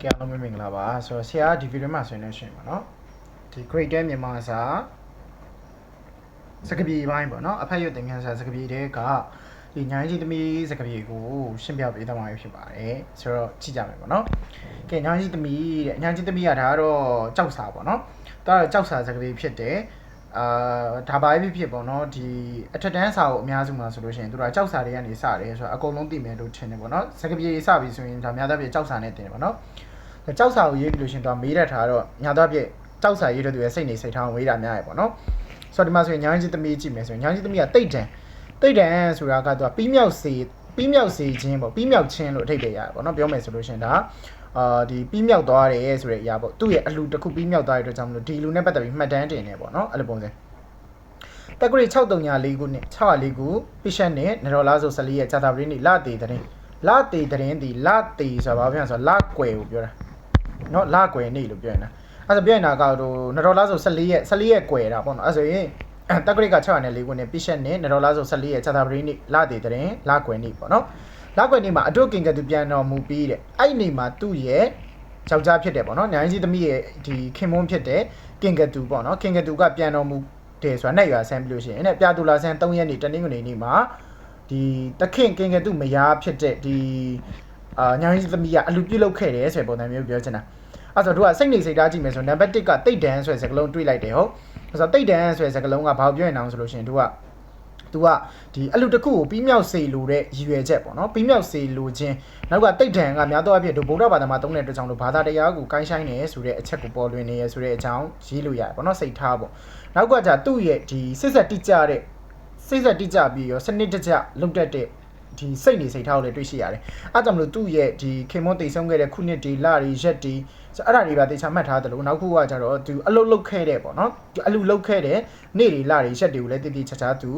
ကဲအားလုံးပဲမင်္ဂလာပါဆိုတော့ဆရာဒီဗီဒီယိုမှာဆွေးနွေးရှင်ပါเนาะဒီ Great Day မြန်မာစာစကပြေပိုင်းပေါ့เนาะအဖက်ရွတ်သင်ခန်းစာစကပြေတဲ့ကဒီညာကြီးသမီးစကပြေကိုရှင်းပြပေးသွားမှာဖြစ်ပါတယ်ဆိုတော့ကြည့်ကြမယ်ပေါ့เนาะကဲညာကြီးသမီးတဲ့ညာကြီးသမီးကဒါကတော့ကြောက်စာပေါ့เนาะဒါကတော့ကြောက်စာစကပြေဖြစ်တယ် အာဒါပါပဲဖြစ်ဖြစ်ပေါ့နော်ဒီအထက်တန်းစာကိုအများစုမှာဆိုလို့ရှိရင်သူတို့ကကြောက်စာတွေကနေစတယ်ဆိုတော့အကုန်လုံးသိမယ်လို့ထင်တယ်ပေါ့နော်စကပြေစပြီဆိုရင်ဒါများသောအားဖြင့်ကြောက်စာနဲ့တင်တယ်ပေါ့နော်ကြောက်စာကိုရေးပြီးလို့ရှိရင်သူကမေးတတ်တာတော့များသောအားဖြင့်ကြောက်စာရေးတဲ့သူရဲ့စိတ်နေစိတ်ထားကိုမေးတာများရပေါ့နော်ဆိုတော့ဒီမှာဆိုရင်ညာကြီးသမီးကြည့်မယ်ဆိုရင်ညာကြီးသမီးကတိတ်တန်တိတ်တန်ဆိုတာကသူကပြီးမြောက်စေပြီးမြောက်စေခြင်းပေါ့ပြီးမြောက်ခြင်းလို့အထိပ္ပယ်ရတယ်ပေါ့နော်ပြောမယ်ဆိုလို့ရှိရင်ဒါ အာဒီပြီးမြောက်သွားတယ်ဆိုတဲ့အရာပေါ့သူ့ရဲ့အလူတစ်ခုပြီးမြောက်သွားတဲ့အတွက်ကြောင့်မလို့ဒီလူနဲ့ပတ်သက်ပြီးမှတ်တမ်းတင်နေပေါ့နော်အဲ့လိုပုံစံတက္ကရီ6304ခုနှစ်604ခုပိရှက်နဲ့နရောလာဆို14ရဲ့ဇာတာပရင်းနေလတေတဲ့လတေတဲ့ဒီလတေဆိုတာဘာပြောလဲဆိုတော့လကွယ်ကိုပြောတာနော်လကွယ်နေလို့ပြောနေတာအဲ့ဒါပြောရင်တော့ကတော့နရောလာဆို14ရဲ့14ရဲ့ကွယ်တာပေါ့နော်အဲ့ဆိုရင်တက္ကရီက604ခုနှစ်ပိရှက်နဲ့နရောလာဆို14ရဲ့ဇာတာပရင်းနေလတေတဲ့လကွယ်နေပေါ့နော် လကွယ်နေမှာအတုကင်ကတူပြန်တော်မူပြီးတဲ့အဲ့နေမှာသူ့ရဲ့ယောက်ျားဖြစ်တယ်ပေါ့နော်ညာကြီးသမီးရဲ့ဒီခင်မွန်းဖြစ်တဲ့ကင်ကတူပေါ့နော်ကင်ကတူကပြန်တော်မူတယ်ဆိုတာနဲ့ရွာဆန်းပြီးလို့ရှိရင်အဲ့ပြာတူလာဆန်း3ရက်နေတနင်္ဂနွေနေ့မှာဒီတခင်ကင်ကတူမယားဖြစ်တဲ့ဒီအာညာကြီးသမီးကအလူပြုတ်လုခဲ့တယ်ဆိုတဲ့ပုံစံမျိုးပြောချင်တာအဲ့ဆိုတော့သူကစိတ်နေစိတ်ထားကြည့်မယ်ဆိုနံပါတ်1ကတိတ်တန်းဆိုတဲ့စကားလုံးတွေးလိုက်တယ်ဟုတ်အဲ့ဆိုတိတ်တန်းဆိုတဲ့စကားလုံးကဘာပြောရင်အောင်ဆိုလို့ရှိရင်သူက သူကဒီအလူတစ်ခုကိုပြီးမြောက်စေလိုတဲ့ရည်ရွယ်ချက်ပေါ့နော်ပြီးမြောက်စေလိုခြင်းနောက်ကတိတ်တန်ကများသောအားဖြင့်ဒုဗုဒ္ဓဘာသာမှာသုံးတဲ့အတွက်ကြောင့်လို့ဘာသာတရားကိုကိုင်းဆိုင်နေဆိုတဲ့အချက်ကိုပေါ်လွင်နေရဆိုတဲ့အကြောင်းရေးလို့ရတယ်ပေါ့နော်စိတ်ထားပေါ့နောက်ကじゃသူ့ရဲ့ဒီစစ်ဆက်တိကျတဲ့စိတ်ဆက်တိကျပြီးရောစနစ်တကျလုပ်တတ်တဲ့ ဒီစိတ်နေစိတ်ထားကိုလည်းတွေ့ရှိရတယ်။အဲကြောင့်မလို့သူ့ရဲ့ဒီခင်မွန်းတိတ်ဆုံးခဲ့တဲ့ခုနှစ်ဒီလတွေရက်ဒီဆိုအဲ့ဒါတွေပါတေချာမှတ်ထားတယ်လို့နောက်ခုကကြတော့သူအလုတ်လုတ်ခဲ့တဲ့ပေါ့နော်။အလုလုတ်ခဲ့တဲ့နေ့တွေလတွေရက်တွေကိုလည်းတည်တည်ချာချာသူ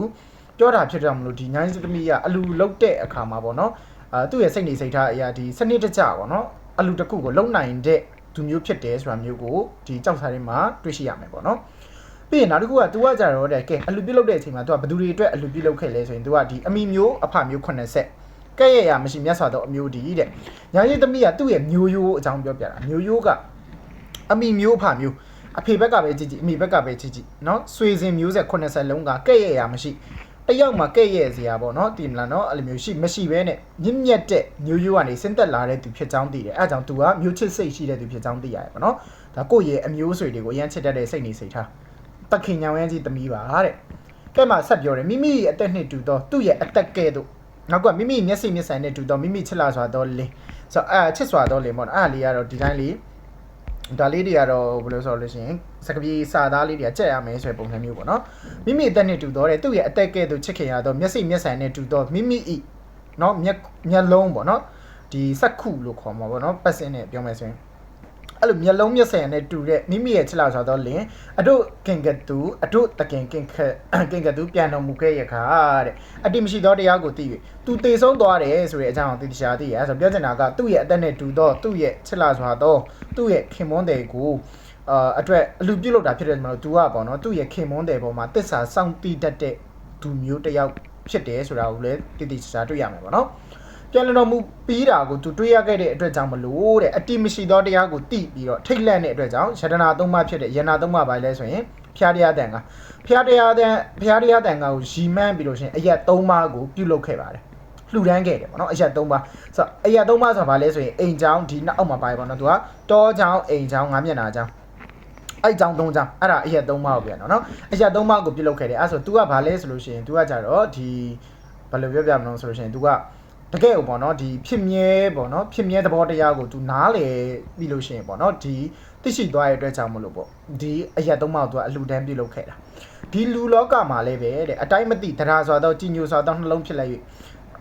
ပြောတာဖြစ်တယ်မလို့ဒီညာကြီးသမီးကအလူလုတ်တဲ့အခါမှာပေါ့နော်။အာသူ့ရဲ့စိတ်နေစိတ်ထားအရာဒီစနစ်တကျပေါ့နော်။အလူတစ်ခုကိုလုံနိုင်တဲ့သူမျိုးဖြစ်တယ်ဆိုတာမျိုးကိုဒီကြောက်စားတွေမှာတွေ့ရှိရမယ်ပေါ့နော်။ ပြီးရင်နောက်တစ်ခုက तू ကကြတော့တဲ့ကဲအလူပြုတ်လုပ်တဲ့အချိန်မှာ तू ကဘယ်သူတွေအတွက်အလူပြုတ်လုပ်ခဲ့လဲဆိုရင် तू ကဒီအမိမျိုးအဖမျိုး9ဆက်ကဲ့ရဲ့ရမရှိမျက်စာတော့အမျိုးဒီတဲ့ညာရင်သမီးကသူ့ရဲ့မျိုးရိုးအကြောင်းပြောပြတာမျိုးရိုးကအမိမျိုးအဖမျိုးအဖေဘက်ကပဲကြည့်ကြည့်အမိဘက်ကပဲကြည့်ကြည့်နော်ဆွေစဉ်မျိုးဆက်90လုံးကကဲ့ရဲ့ရမရှိတယောက်မှာကဲ့ရဲ့စရာပေါ့နော်တီမလာနော်အဲ့လိုမျိုးရှိမရှိပဲနဲ့မြင့်မြတ်တဲ့မျိုးရိုးကနေဆင်းသက်လာတဲ့သူဖြစ်ကြောင်းသိတယ်အဲအကြောင်း तू ကမျိုးချစ်စိတ်ရှိတဲ့သူဖြစ်ကြောင်းသိရတယ်ပေါ့နော်ဒါကိုယ့်ရဲ့အမျိုးဆွေတွေကိုအရန်ချစ်တတ်တဲ့စိတ်နေစိတ်ထား တခင်ညောင်ရမ်းကြီးသမီးပါတဲ့ကဲမှဆက်ပြောတယ်မိမိရဲ့အသက်နှစ်တူတော့သူ့ရဲ့အသက်ကဲ့သို့နောက်ကမိမိမျက်စိမျက်ဆိုင်နဲ့တူတော့မိမိချစ်လာစွာတော့လင်းဆိုတော့အဲချစ်စွာတော့လင်းပေါ့နော်အဲ့ဒါလေးကတော့ဒီတိုင်းလေးဒါလေးတွေကတော့ဘယ်လိုဆိုလို့ရှိရင်စကပြေစာသားလေးတွေကကြက်ရမယ်ဆိုတဲ့ပုံစံမျိုးပေါ့နော်မိမိအသက်နဲ့တူတော့တဲ့သူ့ရဲ့အသက်ကဲ့သို့ချစ်ခင်ရတော့မျက်စိမျက်ဆိုင်နဲ့တူတော့မိမိဤเนาะမျက်မျက်လုံးပေါ့နော်ဒီစက်ခုလို့ခေါ်မှာပေါ့နော်ပတ်စင်းနဲ့ပြောမယ်ဆိုရင် အဲ့လိုမျက်လုံးမျက်စင်နဲ့တူတဲ့မိမိရဲ့ချစ်လာဆိုတော့လင်အတို့ကင်ကတူအတို့တကင်ကင်ခကင်ကတူပြန်တော်မူခဲ့ရခါတဲ့အတိမရှိသောတရားကိုသိ၍သူတေဆုံးသွားတယ်ဆိုတဲ့အကြောင်းကိုသိတရားသိရဆိုပြောချင်တာကသူ့ရဲ့အသက်နဲ့တူတော့သူ့ရဲ့ချစ်လာဆိုတော့သူ့ရဲ့ခင်မွန်းတယ်ကိုအာအတွက်အလူပြုတ်လောက်တာဖြစ်တယ်မှာတော့ तू ကပေါ့နော်သူ့ရဲ့ခင်မွန်းတယ်ပေါ်မှာတစ္ဆာစောင့်တိတတ်တဲ့သူမျိုးတစ်ယောက်ဖြစ်တယ်ဆိုတာကိုလည်းတည်တည်ချာချာတွေ့ရမယ်ပေါ့နော် ပြန်လည်တော်မူပြီးတာကိုသူတွေ့ရခဲ့တဲ့အတွက်ကြောင့်မလို့တဲ့အတိမရှိသောတရားကိုသိပြီးတော့ထိတ်လန့်တဲ့အတွက်ကြောင့်ယတနာသုံးပါးဖြစ်တဲ့ယနာသုံးပါးပါလဲဆိုရင်ဖျားတရားတန်ကဖျားတရားတန်ဖျားတရားတန်ကကိုရီမန်းပြီးလို့ရှိရင်အရက်သုံးပါးကိုပြုလုပ်ခဲ့ပါတယ်လှူဒန်းခဲ့တယ်ပေါ့နော်အရက်သုံးပါးဆိုတော့အရက်သုံးပါးဆိုတာဘာလဲဆိုရင်အိမ်ချောင်းဒီနောက်အောက်မှာပါပေါ့နော်သူကတောချောင်းအိမ်ချောင်းငါးမျက်နှာချောင်းအဲ့ကြောင့်သုံးကြောင်းအဲ့ဒါအရက်သုံးပါးကိုပြန်တော့နော်အရက်သုံးပါးကိုပြုလုပ်ခဲ့တယ်အဲ့ဆို तू ကဘာလဲဆိုလို့ရှိရင် तू ကကြတော့ဒီဘယ်လိုပြောပြမလို့ဆိုလို့ရှိရင် तू က တကယ်ကိုပေါ့နော်ဒီဖြစ်မြဲပေါ့နော်ဖြစ်မြဲသဘောတရားကို तू နားလေပြီးလို့ရှိရင်ပေါ့နော်ဒီသိရှိသွားတဲ့အတွက်ကြောင့်မလို့ပေါ့ဒီအရက်သုံးပါးကို तू အလှူဒန်းပြုလုပ်ခဲ့တာဒီလူလောကမှာလည်းပဲတဲ့အတိုင်းမသိတရားစွာတော့ကြီးညိုစွာတော့နှလုံးဖြစ်လိုက်၍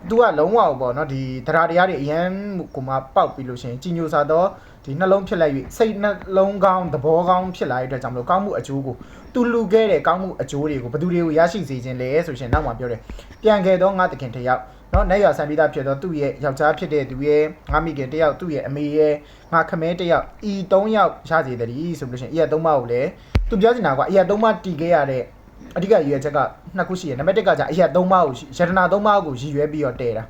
သူကလုံးဝပေါ့နော်ဒီတရားတရားတွေအရန်ကိုမှပောက်ပြီးလို့ရှိရင်ကြီးညိုစွာတော့ဒီနှလုံးဖြစ်လိုက်၍စိတ်နှလုံးကောင်းသဘောကောင်းဖြစ်လာတဲ့အတွက်ကြောင့်မလို့ကောင်းမှုအကျိုးကိုသူလူခဲ့တဲ့ကောင်းမှုအကျိုးတွေကိုဘယ်သူတွေကိုရရှိစေခြင်းလဲဆိုရှင်နောက်မှပြောတယ်ပြန်ခဲ့တော့ငါတခင်တယောက် နော်နိုင်ရဆန်ပြီးသားဖြစ်တော့သူ့ရဲ့ယောက်ျားဖြစ်တဲ့သူရဲ့ငါမိခင်တယောက်သူ့ရဲ့အမေရဲ့ငါခမဲတယောက်ဤ၃ယောက်ရစေတည်းဆိုလို့ရှိရင်အရက်၃ပါးကိုလည်းသူပြောချင်တာကအရက်၃ပါးတီခဲ့ရတဲ့အဓိကရည်ရွယ်ချက်ကနှစ်ခုရှိရယ်နံပါတ်1ကじゃအရက်၃ပါးကိုရတနာ၃ပါးကိုရည်ရွယ်ပြီးတော့တည်တာ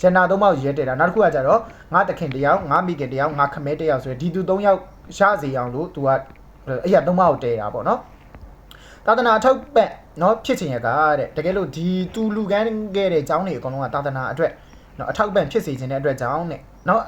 ရန်နာသုံးပေါက်ရဲတယ်တာနောက်တစ်ခုကကြတော့ငါတခင်တယောက်ငါမိခင်တယောက်ငါခမဲတယောက်ဆိုရယ်ဒီသူ၃ယောက်ရစီအောင်လို့ तू ကအဲ့ရသုံးပေါက်တဲတာပေါ့နော် သာသနာအထောက်ပံ့เนาะဖြစ်ချင်ရကတဲ့တကယ်လို့ဒီသူလူကန်းခဲ့တဲ့အကြောင်းတွေအကုန်လုံးကသာသနာအတွက်เนาะအထောက်ပံ့ဖြစ်စေခြင်းတဲ့အတွက်ကြောင့်တဲ့เนาะ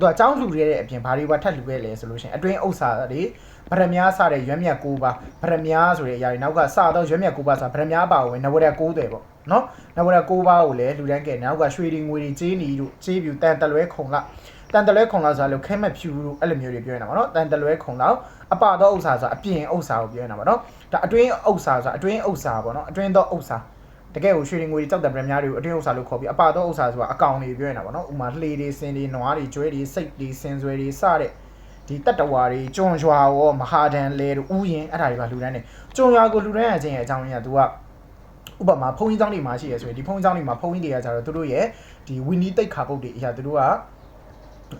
သူကအကြောင်းလူရတဲ့အပြင်ဘာတွေပါထပ်လူခဲ့လဲဆိုလို့ရှိရင်အတွင်းဥစ္စာတွေဗရမ ्या စတဲ့ရွက်မြက်၉ပါးဗရမ ्या ဆိုတဲ့အရာတွေနောက်ကစတော့ရွက်မြက်၉ပါးဆိုတာဗရမ ्या ပါဝင်နဝရ၉တွေပေါ့နော်နဝရ၉ပါးကိုလည်းလူတန်းကဲနောက်ကရွှေတွေငွေတွေကြေးနီတို့ကြေးပြူတန်တလွဲခုံက တန်တလွဲခုံလောက်ဆိုတာလို့ခဲမက်ဖြူတို့အဲ့လိုမျိုးတွေပြောနေတာပေါ့နော်တန်တလွဲခုံလောက်အပတော့ဥစ္စာဆိုတာအပြင်ဥစ္စာကိုပြောနေတာပေါ့နော်ဒါအတွင်းဥစ္စာဆိုတာအတွင်းဥစ္စာပေါ့နော်အတွင်းတော့ဥစ္စာတကယ်ကိုရွှေတွေငွေတွေကြောက်တဲ့ဗရမ ्या တွေကိုအတွင်းဥစ္စာလို့ခေါ်ပြီးအပတော့ဥစ္စာဆိုတာအကောင်တွေပြောနေတာပေါ့နော်ဥမာလှေတွေစင်တွေနွားတွေကျွဲတွေစိတ်တွေစင်ဆွဲတွေစတဲ့ဒီတက်တဝါတွေကျွံရွာရောမဟာဒန်လဲတို့ဥယင်အဲ့ဒါတွေကလှူဒန်းတယ်ကျွံရွာကိုလှူဒန်းရခြင်းရဲ့အကြောင်းရင်းက तू ကဥပမာဘုန်းကြီးကျောင်းတွေမှာရှိရဆိုရင်ဒီဘုန်းကြီးကျောင်းတွေမှာဘုန်းကြီးတွေကကြတော့သူတို့ရဲ့ဒီဝီနီတိတ်ခါပုတ်တွေအရာသူတို့က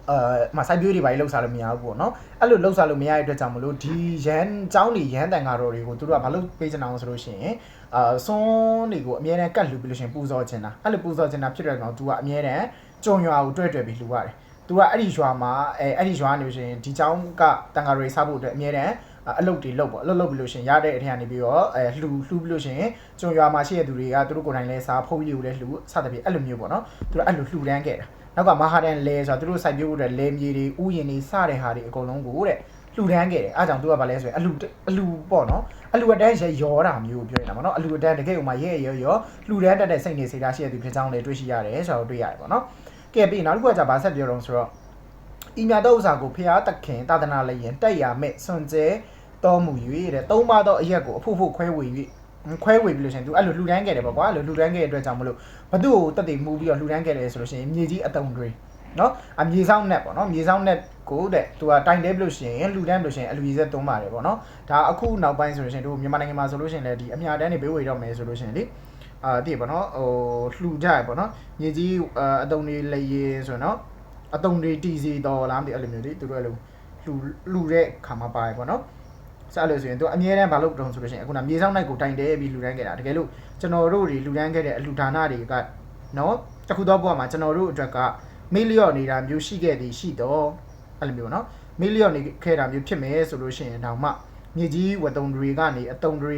အာမဆိုင်ပြိုးတွေပါလောက်စားလို့မရဘူးပေါ့နော်အဲ့လိုလောက်စားလို့မရတဲ့အတွက်ကြောင့်မလို့ဒီရန်ចောင်းတွေရန်တန်ကားတော်တွေကိုသူတို့ကမလုပ်ပေးချင်အောင်ဆိုလို့ရှိရင်အာဆွန်းတွေကိုအမြဲတမ်းကတ်လှူပြီးလို့ရှိရင်ပူဇော်ချင်တာအဲ့လိုပူဇော်ချင်တာဖြစ်တဲ့ကောင်သူကအမြဲတမ်းကြုံရွာကိုတွေ့တွေ့ပြီးလှူရတယ်သူကအဲ့ဒီရွာမှာအဲအဲ့ဒီရွာကနေလို့ရှိရင်ဒီចောင်းကတန်ကားတွေစားဖို့အတွက်အမြဲတမ်း အလုပ်တွေလုပ်ပေါ့အလုပ်လုပ်ပြီးလို့ရှိရင်ရတဲ့အထက်ကနေပြီးတော့အဲလှူလှူပြီးလို့ရှိရင်ကျွန်ရွာမှာရှိတဲ့သူတွေကသူတို့ကိုယ်တိုင်လဲစားဖုန်းကြီးကိုလည်းလှူစသဖြင့်အဲ့လိုမျိုးပေါ့နော်သူတို့အဲ့လိုလှူဒန်းခဲ့တာနောက်ကမဟာဒန်လဲဆိုတာသူတို့စိုက်ပျိုးတဲ့လဲမြေတွေဥယျာဉ်တွေစတဲ့ဟာတွေအကုန်လုံးကိုတဲ့လှူဒန်းခဲ့တယ်အားကြောင့်သူကဘာလဲဆိုရင်အလူအလူပေါ့နော်အလူအတန်းရရောတာမျိုးပြောနေတာပေါ့နော်အလူအတန်းတကယ်ဥမာရဲရောရောလှူဒန်းတတ်တဲ့စိတ်နေစေတာရှိတဲ့သူဖြစ်ကြောင်းလည်းတွေ့ရှိရတယ်ဆိုတော့တွေ့ရတယ်ပေါ့နော်ကဲပြီးနောက်တစ်ခုကじゃဗာဆက်ပြောတော့ဆိုတော့ ဤမြတ်သောဥစ္စာကိုဖျားတခင်တာသနာလည်းယင်တက်ရမဲ့စွန်ကျဲတော်မူ၍တဲ့သုံးပါသောအရက်ကိုအဖို့ဖို့ခွဲဝေ၍ခွဲဝေပြီးလို့ရှိရင် तू အဲ့လိုလှူဒန်းခဲ့တယ်ပေါ့ကွာအဲ့လိုလှူဒန်းခဲ့တဲ့အတွက်ကြောင့်မလို့ဘသူ့ကိုတက်တည်မှုပြီးတော့လှူဒန်းခဲ့တယ်ဆိုလို့ရှိရင်မြေကြီးအတုံတွေနော်အမြေဆောင်နဲ့ပေါ့နော်မြေဆောင်နဲ့ကိုတဲ့ तू ကတိုင်တဲပြီးလို့ရှိရင်လှူဒန်းပြီးလို့ရှိရင်အလူကြီးဆက်သုံးပါတယ်ပေါ့နော်ဒါအခုနောက်ပိုင်းဆိုလို့ရှိရင်တို့မြန်မာနိုင်ငံမှာဆိုလို့ရှိရင်လည်းဒီအမြတန်းတွေဘေးဝေတော့မယ်ဆိုလို့ရှိရင်လေအာတည်ပေါ့နော်ဟိုလှူကြရပေါ့နော်မြေကြီးအတုံတွေလေရဆိုတော့ အတုံတွေတီစီတော်လားမသိအဲ့လိုမျိုးလေသူတို့အဲ့လိုလှူလှူတဲ့ခါမှာပါတယ်ပေါ့နော်ဆက်လို့ဆိုရင်သူအမြဲတမ်းမလုပ်တော့ဆိုလို့ရှိရင်အခုနမြေဆောင်နိုင်ကိုတိုင်တဲပြီးလှူဒန်းခဲ့တာတကယ်လို့ကျွန်တော်တို့တွေလှူဒန်းခဲ့တဲ့အလှူဒါနတွေကနော်တခုတော့ဘုရားမှာကျွန်တော်တို့အတွက်ကမီလီယော့နေတာမျိုးရှိခဲ့သည်ရှိတော့အဲ့လိုမျိုးနော်မီလီယော့နေခဲ့တာမျိုးဖြစ်မယ်ဆိုလို့ရှိရင်တောင်မှမြေကြီးဝတုံတွေကနေအတုံတွေ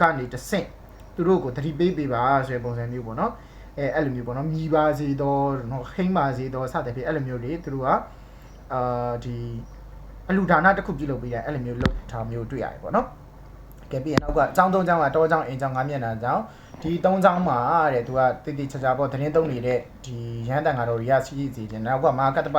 ကနေတဆင့်သူတို့ကိုသတိပေးပေးပါဆိုတဲ့ပုံစံမျိုးပေါ့နော် အဲအဲ့လိုမျိုးပေါ့နော်မြည်ပါစေတော့နော်ဟိမ့်ပါစေတော့စတဲ့ဖြစ်အဲ့လိုမျိုးလေသူတို့ကအာဒီအလူဒါနတစ်ခုပြုလုပ်ပေးတယ်အဲ့လိုမျိုးလုပ်ထားမျိုးတွေ့ရတယ်ပေါ့နော်ကဲပြီးရင်နောက်ကအကြောင်းသုံးကြောင်းကတောကြောင်းအင်ကြောင်းငါးမျက်နှာကြောင်းဒီသုံးကြောင်းမှာတဲ့သူကတိတိကျကျပေါ့သတင်းသုံးနေတဲ့ဒီရဟန်းတန်ဃာတော်တွေကရှိစီခြင်းနောက်ကမာကတ္တပ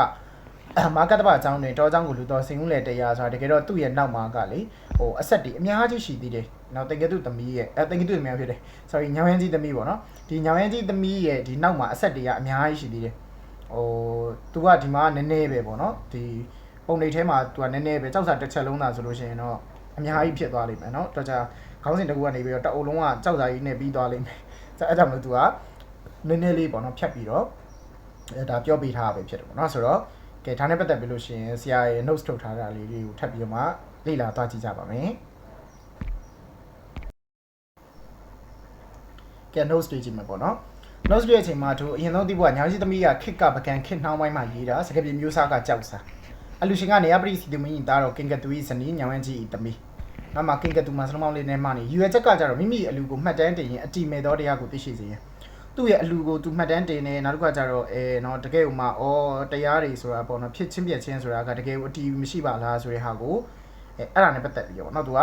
မာကတ္တပအကြောင်းတွေတောကြောင်းကိုလူတော်စင်ဦးလေတရားဆိုတာတကယ်တော့သူ့ရဲ့နောက်မှာကလေဟိုအဆက်တွေအများကြီးရှိသေးတယ်နောက်တင်ကတုသမီးရဲ့အဲတင်ကတုသမီးဖြစ်တယ် sorry ညောင်ရင်းကြီးသမီးပေါ့နော်ဒီညောင်ရင်းကြီးသမီးရဲ့ဒီနောက်မှာအဆက်တွေကအများကြီးရှိသေးတယ်ဟိုသူကဒီမှာနည်းနည်းပဲပေါ့နော်ဒီပုံနေထဲမှာသူကနည်းနည်းပဲကြောက်စာတစ်ချက်လုံးသာဆိုလို့ရှိရင်တော့အများကြီးဖြစ်သွားလိမ့်မယ်နော်တော့ကြာခေါင်းစဉ်တစ်ခုကနေပြီးတော့တအုပ်လုံးကကြောက်စာကြီးနဲ့ပြီးသွားလိမ့်မယ်အဲအဲ့ကြောင့်မလို့သူကနည်းနည်းလေးပေါ့နော်ဖြတ်ပြီးတော့အဲဒါပြောပြထားပဲဖြစ်တယ်ပေါ့နော်ဆိုတော့ကဲဒါနဲ့ပတ်သက်ပြီးလို့ရှိရင်ဆရာရဲ့ notes ထုတ်ထားတာလေးတွေကိုထပ်ပြီးတော့မှလေ့လာသွားကြည့်ကြပါမယ် ကဲ notes တွေကြည့်မယ်ပေါ့နော် notes တွေအချိန်မှာသူအရင်ဆုံးသိဖို့ကညာကြီးသမီးကခစ်ကပကံခစ်နှောင်းပိုင်းမှာရေးတာစကားပြေမျိုးစားကကြောက်စားအလူရှင်ကနေရပရိစီတမင်းတာတော့ကင်ကတူဤဇနီးညာဝန်းကြီးသမီးနောက်မှာကင်ကတူမှာစလုံးမောင်းလေးနဲ့မှနေယူရချက်ကကြတော့မိမိအလူကိုမှတ်တမ်းတင်ရင်အတီမဲ့သောတရားကိုသိရှိစေရင်သူ့ရဲ့အလူကိုသူမှတ်တမ်းတင်နေနောက်တစ်ခါကျတော့အဲနော်တကယ်ဥမာဩတရားတွေဆိုတာပေါ့နော်ဖြစ်ချင်းပြက်ချင်းဆိုတာကတကယ်ကိုအတီမရှိပါလားဆိုတဲ့ဟာကိုအဲအဲ့ဒါနဲ့ပတ်သက်ပြီးတော့နော်သူက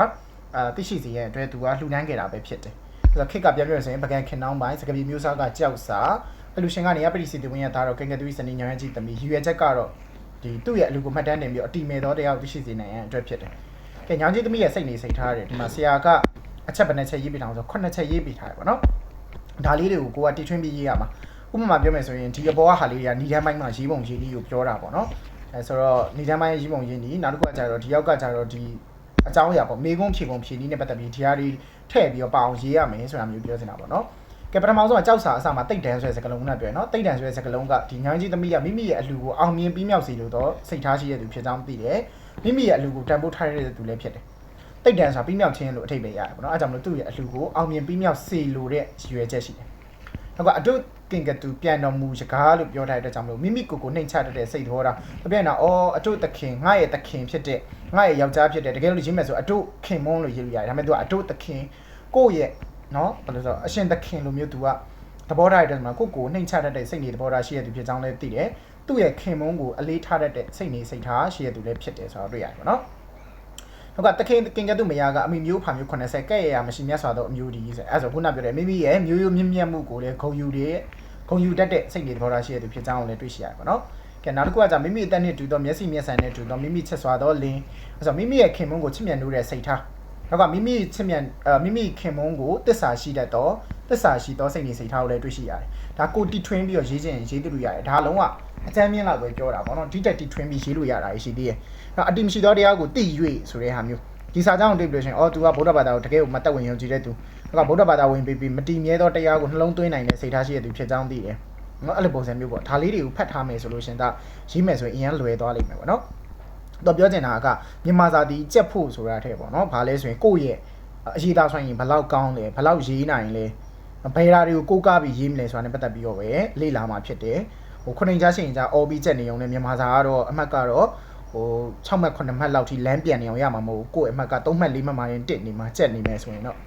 အာသိရှိစေရဲ့အတွက်သူကလှူဒန်းခဲ့တာပဲဖြစ်တယ် ဆိုတော့ခစ်ကပြန်ပြောရရင်ပကံခင်နှောင်းပိုင်းစကပြေမျိုးစားကကြောက်စာအလူရှင်ကနေရပရိစီတဝင်ရသားတော့ကင်ကတူစနီညာရန်ကြီးသမီးယူရချက်ကတော့ဒီသူ့ရဲ့အလူကိုမှတ်တမ်းတင်ပြီးအတီမဲ့သောတရားကိုသိရှိစေနိုင်ရန်အတွက်ဖြစ်တယ်။ကဲညာကြီးသမီးရဲ့စိတ်နေစိတ်ထားတယ်ဒီမှာဆရာကအချက်ဘယ်နှချက်ရေးပြထားအောင်ဆို9ချက်ရေးပြထားတယ်ပေါ့နော်။ဒါလေးတွေကိုကိုကတီထွင်းပြီးရေးရမှာဥပမာပြောမယ်ဆိုရင်ဒီအပေါ်ကဟာလေးတွေကဏီတန်းပိုင်းမှာရေးပုံရေးနည်းကိုပြောတာပေါ့နော်။အဲဆိုတော့ဏီတန်းပိုင်းရေးပုံရေးနည်းနောက်တစ်ခုကကျတော့ဒီရောက်ကကျတော့ဒီ အကြောင်းအရာပေါ့မေကုန်းဖြေကုန်းဖြေနည်းနဲ့ပတ်သက်ပြီးဒီဟာတွေထည့်ပြီးတော့ပအောင်ရေးရမယ်ဆိုတာမျိုးပြောနေတာပေါ့နော်ကဲပထမဆုံးကကြောက်စာအစမှာတိတ်တန်းဆိုတဲ့စကားလုံးနဲ့တွေ့နော်တိတ်တန်းဆိုတဲ့စကားလုံးကဒီညာကြီးသမီးကမိမိရဲ့အလူကိုအောင်မြင်ပြီးမြောက်စီလို့တော့စိတ်ထားရှိရသူဖြစ်ကြောင်းသိတယ်မိမိရဲ့အလူကိုတန်ဖိုးထားရတဲ့သူလည်းဖြစ်တယ်တိတ်တန်းဆိုတာပြီးမြောက်ခြင်းလို့အထိပ္ပယ်ရတယ်ပေါ့နော်အဲကြောင့်မလို့သူ့ရဲ့အလူကိုအောင်မြင်ပြီးမြောက်စီလို့တဲ့ရည်ရွယ်ချက်ရှိတယ်နောက်ကအတွ ကင်ကတူပြန်တော်မူစကားလို့ပြောထားတဲ့အတွက်ကြောင့်မလို့မိမိကိုယ်ကိုနှိမ်ချတတ်တဲ့စိတ်သဘောထားအပြန်တော့အော်အတို့သခင်ငါရဲ့သခင်ဖြစ်တဲ့ငါရဲ့ယောက်ျားဖြစ်တဲ့တကယ်လို့ရေးမယ်ဆိုအတို့ခင်မုန်းလို့ရေးလို့ရတယ်ဒါပေမဲ့ तू အတို့သခင်ကိုယ့်ရဲ့နော်ဘယ်လိုဆိုအရှင်သခင်လိုမျိုး तू ကသဘောထားတဲ့မှာကိုယ့်ကိုနှိမ်ချတတ်တဲ့စိတ်နေသဘောထားရှိရသူဖြစ်ကြောင်းလည်းသိတယ်သူ့ရဲ့ခင်မုန်းကိုအလေးထားတတ်တဲ့စိတ်နေစိတ်ထားရှိရသူလည်းဖြစ်တယ်ဆိုတော့တွေ့ရတယ်ပေါ့နော်ဟုတ်ကတခင်ကင်ကတူမယာကအမိမျိုးဖာမျိုး80ကဲ့ရရမရှိမြတ်စွာသောအမျိုးဒီဆိုအဲဆိုခုနပြောတယ်မိမိရဲ့မျိုးရိုးမြင့်မြတ်မှုကိုလည်းဂုံယူတဲ့ ဂုံယူတတ်တဲ့စိတ်တွေသဘောထားရှိတဲ့သူဖြစ်ကြောင်းလည်းတွေ့ရှိရတယ်ပေါ့နော်ကဲနောက်တစ်ခုကじゃမိမိအသက်နဲ့တူသောမျက်စိမျက်စံနဲ့တူသောမိမိချက်စွာသောလင်းအဲဆိုမိမိရဲ့ခင်မုန်းကိုချစ်မြတ်နိုးတဲ့စိတ်ထားနောက်ကမိမိချစ်မြတ်အဲမိမိခင်မုန်းကိုတစ္ဆာရှိတတ်သောတစ္ဆာရှိသောစိတ်နေစိတ်ထားကိုလည်းတွေ့ရှိရတယ်ဒါကိုတီထွင်းပြီးတော့ရေးခြင်းရေးသိလို့ရတယ်ဒါလုံးဝအချမ်းမြင့်လောက်ပဲပြောတာပေါ့နော်ဒီတက်တီထွင်းပြီးရေးလို့ရတာရှိသေးတယ်နောက်အတိမရှိသောတရားကိုသိ၍ဆိုတဲ့ဟာမျိုး ဒီစာကြောင်းတွေ့ပြီးလို့ရှိရင်အော် तू ကဗုဒ္ဓဘာသာကိုတကယ်ကိုမတက်ဝင်ယုံကြည်တဲ့သူသူ ကဗုဒ္ဓဘာသာဝင်ပြီးပြီးမတည်မြဲသောတရားကိုနှလုံးသွင်းနိုင်တဲ့စိတ်ထားရှိတဲ့သူဖြစ်ကြောင်းသိတယ်နော်အဲ့လိုပုံစံမျိုးပေါ့ဒါလေးတွေကိုဖတ်ထားမယ်ဆိုလို့ရှိရင်ဒါရေးမယ်ဆိုရင်အရင်လွယ်သွားလိမ့်မယ်ပေါ့နော်တော့ပြောချင်တာကမြန်မာစာဒီကြက်ဖို့ဆိုတာတဲ့ပေါ့နော်ဘာလဲဆိုရင်ကိုယ့်ရဲ့အရေးသားဆိုင်ရင်ဘလောက်ကောင်းလဲဘလောက်ရေးနိုင်လဲဘယ်ဓာတွေကိုကိုးကားပြီးရေးမလဲဆိုတာနဲ့ပတ်သက်ပြီးတော့ပဲလေ့လာမှာဖြစ်တယ်ဟိုခုနှစ်ကြားရှိရင်ကြား OB ချက်နေုံနဲ့မြန်မာစာကတော့အမှတ်ကတော့ဟို6မှတ်9မှတ်လောက်ထိလမ်းပြန်နေအောင်ရမှာမဟုတ်ဘူးကိုယ့်အမှတ်က3မှတ်4မှတ်မှရင်တစ်နေမှာကြက်နေမယ်ဆိုရင်တော့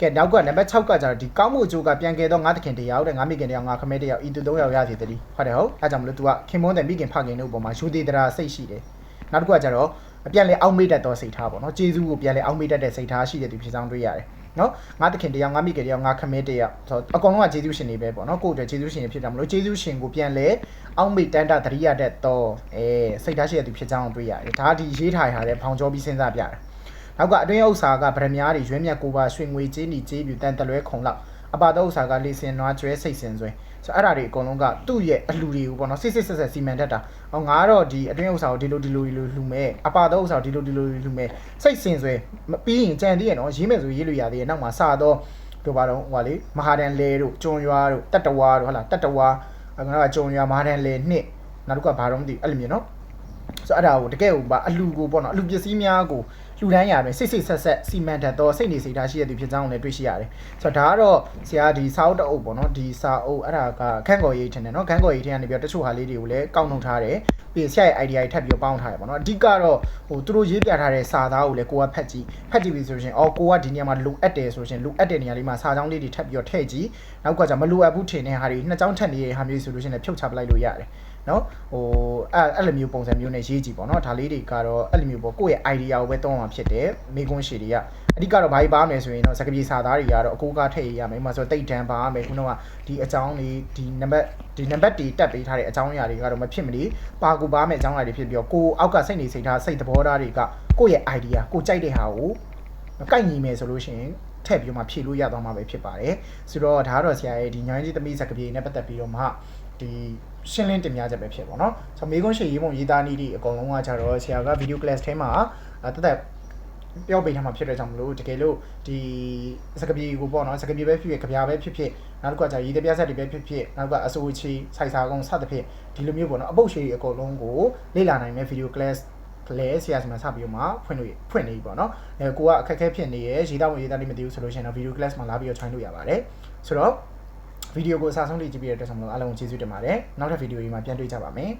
ကဲနောက်ကနံပါတ်6ကကျတော့ဒီကောင်းမှုအကျိုးကပြန်ကယ်တော့ငါတခင်တရားတဲ့ငါမိခင်တရားငါခမဲတရားဤသူ၃ယောက်ရစီတည်းဟုတ်တယ်ဟုတ်အဲကြောင့်မလို့ तू ကခင်မွန်းတဲ့မိခင်ဖခင်တို့ပေါ်မှာယူသေးတရာစိတ်ရှိတယ်နောက်တစ်ခုကကျတော့အပြန်လေအောက်မေ့တတ်သောစိတ်ထားပေါ့နော်ကျေးဇူးကိုပြန်လေအောက်မေ့တတ်တဲ့စိတ်ထားရှိတဲ့သူဖြစ်ဆောင်တွေ့ရတယ်နော်ငါတခင်တရားငါမိခင်တရားငါခမဲတရားဆိုတော့အကောင်လုံးကကျေးဇူးရှင်တွေပဲပေါ့နော်ကိုယ့်အတွက်ကျေးဇူးရှင်တွေဖြစ်တာမလို့ကျေးဇူးရှင်ကိုပြန်လေအောက်မေ့တန်တာတရိယာတဲ့တော့အဲစိတ်ထားရှိတဲ့သူဖြစ်ကြောင်းတွေ့ရတယ်ဒါဒီရေးထားရတဲ့ဖောင်ကျော်ပြီးစဉ်းစားပြတယ် နောက်ကအတွင်းဥစ္စာကဗရမ ्या တွေရွေးမြတ်ကိုပါရွှေငွေကြေးနီကြေးပြူတန်တလွဲခုံလောက်အပါတော့ဥစ္စာကလေစင်နွားကျွဲစိတ်စင်ဆွဲဆိုအဲ့ဒါတွေအကုန်လုံးကသူ့ရဲ့အလှူတွေကိုပေါ့နော်စစ်စစ်ဆက်ဆက်စီမံတတ်တာဟောငါကတော့ဒီအတွင်းဥစ္စာကိုဒီလိုဒီလိုဒီလိုလှူမယ်အပါတော့ဥစ္စာကိုဒီလိုဒီလိုလှူမယ်စိတ်စင်ဆွဲမပြီးရင်ကြံသေးရနော်ရေးမယ်ဆိုရေးလို့ရသေးတယ်နောက်မှာစတော့တို့ပါတော့ဟိုပါလေမဟာတန်လဲတို့ကျွန်းရွာတို့တတ္တဝါတို့ဟုတ်လားတတ္တဝါငါကကျွန်းရွာမဟာတန်လဲနှစ်နောက်တစ်ခုကဘာတော့မသိဘူးအဲ့လိုမျိုးနော်ဆိုတော့အဲ့ဒါကိုတကယ်ကိုပါအလူကိုပေါ့နော်အလူပစ္စည်းများကို လူတန်းရာတွင်စိတ်စိတ်ဆက်ဆက်စီမံတတ်သောစိတ်နေစိတ်ထားရှိရသည်ဖြစ်ကြောင်းလည်းတွေ့ရှိရတယ်ဆိုတော့ဒါကတော့ဆရာဒီစာအုပ်တအုပ်ပေါ့နော်ဒီစာအုပ်အဲ့ဒါကခန့်ကော်ရေးထင်တယ်နော်ခန့်ကော်ရေးထင်ကနေပြီးတော့တချို့ဟာလေးတွေကိုလည်းကောက်နှုတ်ထားတယ်ပြီးဆရာရဲ့ idea တွေထပ်ပြီးတော့ပေါင်းထားတယ်ပေါ့နော်အဓိကတော့ဟိုသူတို့ရေးပြထားတဲ့စာသားကိုလည်းကိုကဖတ်ကြည့်ဖတ်ကြည့်ပြီဆိုရင်အော်ကိုကဒီနေရာမှာလိုအပ်တယ်ဆိုရင်လိုအပ်တဲ့နေရာလေးမှာစာကြောင်းလေးတွေထပ်ပြီးတော့ထည့်ကြည့်နောက်ကကြမလိုအပ်ဘူးထင်တဲ့ဟာတွေနှစ်ကြောင်းထက်နေတဲ့ဟာမျိုးဆိုလို့ရှိရင်လည်းဖြုတ်ချပလိုက်လို့ရတယ် နော်ဟိုအဲ့အဲ့လိုမျိုးပုံစံမျိုးနဲ့ရေးကြည့်ပေါ့နော်ဒါလေးတွေကတော့အဲ့လိုမျိုးပေါ့ကိုယ့်ရဲ့ idea ကိုပဲတောင်းမှာဖြစ်တယ်မိကွန်းရှည်တွေကအဓိကတော့ဘာကြီးပါမယ်ဆိုရင်တော့စကပြေစာသားတွေကတော့အကိုကထည့်ရရမယ်ဥပမာဆိုတိတ်တန်းပါမယ်ခုနကဒီအကြောင်းလေးဒီနံပါတ်ဒီနံပါတ်တီတက်ပေးထားတဲ့အကြောင်းအရာတွေကတော့မဖြစ်မနေပါကူပါမယ်အကြောင်းအရာတွေဖြစ်ပြီးတော့ကိုအောက်ကစိတ်နေစိတ်ထားစိတ်သဘောထားတွေကကိုယ့်ရဲ့ idea ကိုကြိုက်တဲ့ဟာကိုကိုက်ညီမယ်ဆိုလို့ရှိရင်ထည့်ပြီးတော့မှဖြည့်လို့ရသွားမှာပဲဖြစ်ပါတယ်ဆိုတော့ဒါကတော့ဆရာရဲ့ဒီညောင်းကြီးသမီးစကပြေနဲ့ပတ်သက်ပြီးတော့မှဒီ ရှင်းလင်းတင်ပြချက်ပဲဖြစ်ပေါ့နော်။ဆိုတော့မေကွန်းရှေရေးပုံရေးသားနည်းတွေအကုန်လုံးကကြတော့ဆရာကဗီဒီယို class ထဲမှာတသက်ပြောပေးထားမှာဖြစ်တဲ့ကြောင့်မလို့တကယ်လို့ဒီစကပြေကိုပေါ့နော်စကပြေပဲဖြစ်ဖြစ်ကြပြပဲဖြစ်ဖြစ်နောက်တစ်ခုကじゃရေးတပြဆက်တွေပဲဖြစ်ဖြစ်နောက်တစ်ခုကအစိုးချီစိုက်စာကုန်းစသဖြင့်ဒီလိုမျိုးပေါ့နော်အပုတ်ရှေတွေအကုန်လုံးကိုလေ့လာနိုင်တဲ့ဗီဒီယို class လဲဆရာစီမှာစပြီးတော့မှဖွင့်လို့ဖွင့်နေပြီပေါ့နော်အဲကိုကအခက်အခဲဖြစ်နေရဲ့ရေးသားဝင်ရေးသားနေမသိဘူးဆိုလို့ရှိရင်တော့ဗီဒီယို class မှာလာပြီးတော့ join လို့ရပါတယ်ဆိုတော့ ဗီဒီယိုကိုအစားဆုံးကြည့်ပြီးတဲ့အတွက်ဆိုမလို့အားလုံးကျေးဇူးတင်ပါတယ်နောက်ထပ်ဗီဒီယိုကြီးမှာပြန်တွေ့ကြပါမယ်